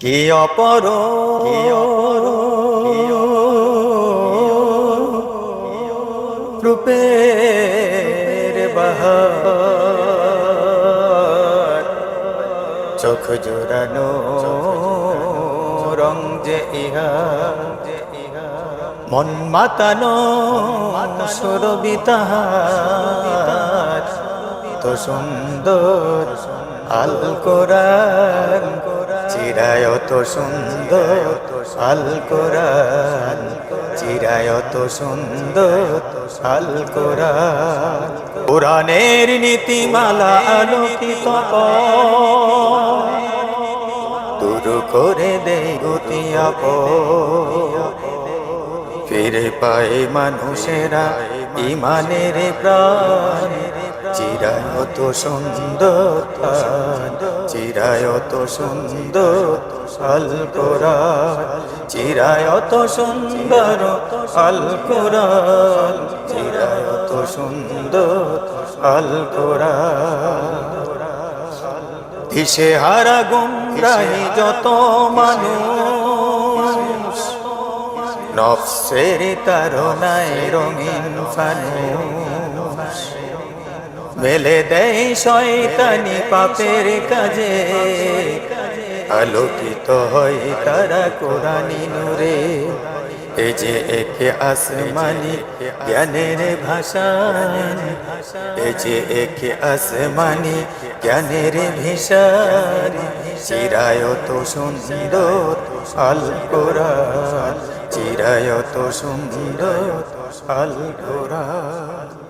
কি অপর? রূপের বাহার। চোখ জোড়ানো রং যে ইহা। মন মাতানো সুরবিতাহার তো সুন্দর আল কোরআন। চিরায় তো সুন্দর আল কোরআন, চিরায় তো সুন্দর আল কোরআন। কোরআনের নীতিমালা আলোকিত দূর করে দে গতি ফিরে পায় মানুষেরা ইমানের প্রাণ। চিরায়ত সুন্দর চিরায়ত সুন্দর আল কোরআন, চিরায়ত সুন্দর আল কোরআন। চিরায়ত সুন্দর আল কোরআন দিশে হারা গুমরাহি যত মানুষ নফসের তারনায় রঙিন ফানুষ মেলে দেয় শয়তানি পাপের কাজে। আলোকিত হয় তারা কোরআনি নূরে। এ যে একে আসমানি জ্ঞানের ভাষান। এ যে একে আসমানি জ্ঞানের ভিসান চিরায়ত সুন্দর আল কোরআন। চিরায়ত সুন্দর আল কোরআন।